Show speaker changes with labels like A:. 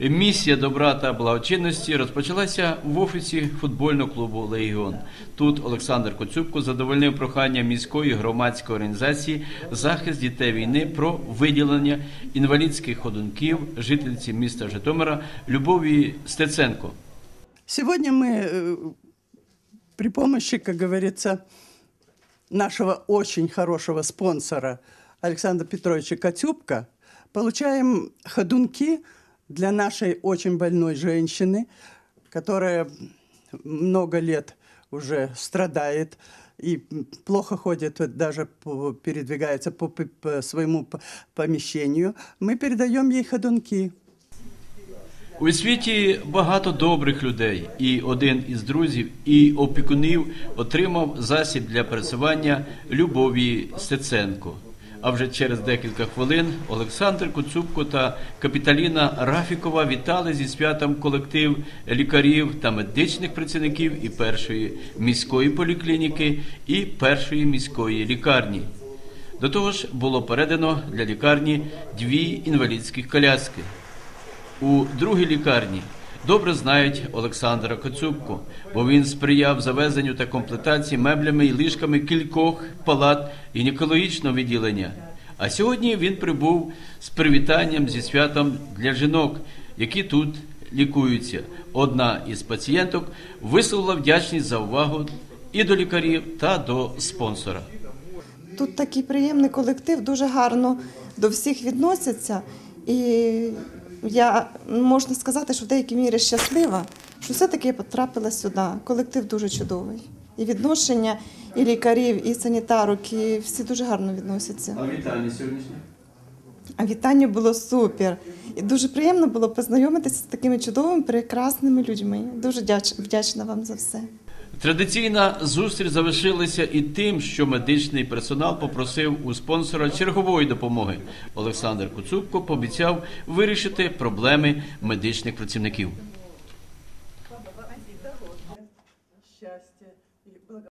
A: Місія добра та благочинності розпочалася в офісі футбольного клубу Легіон. Тут Олександр Коцюбко задовольнив прохання міської громадської організації захист дітей війни про виділення інвалідських ходунків жительці міста Житомира Любові Стеценко.
B: Сегодня мы э, при помощи, как говорится, нашего очень хорошего спонсора Александра Петровича Котюбка получаем ходунки для нашей очень больной женщины, которая много лет уже страдает и плохо ходит, даже передвигается по, по своему помещению. Мы передаем ей ходунки.
A: У світі багато добрих людей, і один із друзів і опікунів отримав засіб для пересування Любові Стеценко. А вже через декілька хвилин Олександр Коцюбко та Капіталіна Рафікова вітали зі святом колектив лікарів та медичних працівників і першої міської поліклініки, і першої міської лікарні. До того ж, було передано для лікарні дві інвалідські коляски. У другій лікарні добре знають Олександра Коцюбку, бо він сприяв завезенню та комплектації меблями і ліжками кількох палат гінекологічного відділення. А сьогодні він прибув з привітанням зі святом для жінок, які тут лікуються. Одна із пацієнток висловила вдячність за увагу і до лікарів, та до спонсора.
C: Тут такий приємний колектив, дуже гарно до всіх відносяться. І я можна сказати, що в деякій мірі щаслива, що все-таки я потрапила сюди. Колектив дуже чудовий. І відношення, і лікарів, і санітарок, і всі дуже гарно відносяться.
A: А вітання сьогоднішнє?
C: А вітання було супер. І дуже приємно було познайомитися з такими чудовими, прекрасними людьми. Дуже вдяч- вдячна вам за все.
A: Традиційна зустріч залишилася і тим, що медичний персонал попросив у спонсора чергової допомоги. Олександр Куцубко пообіцяв вирішити проблеми медичних працівників.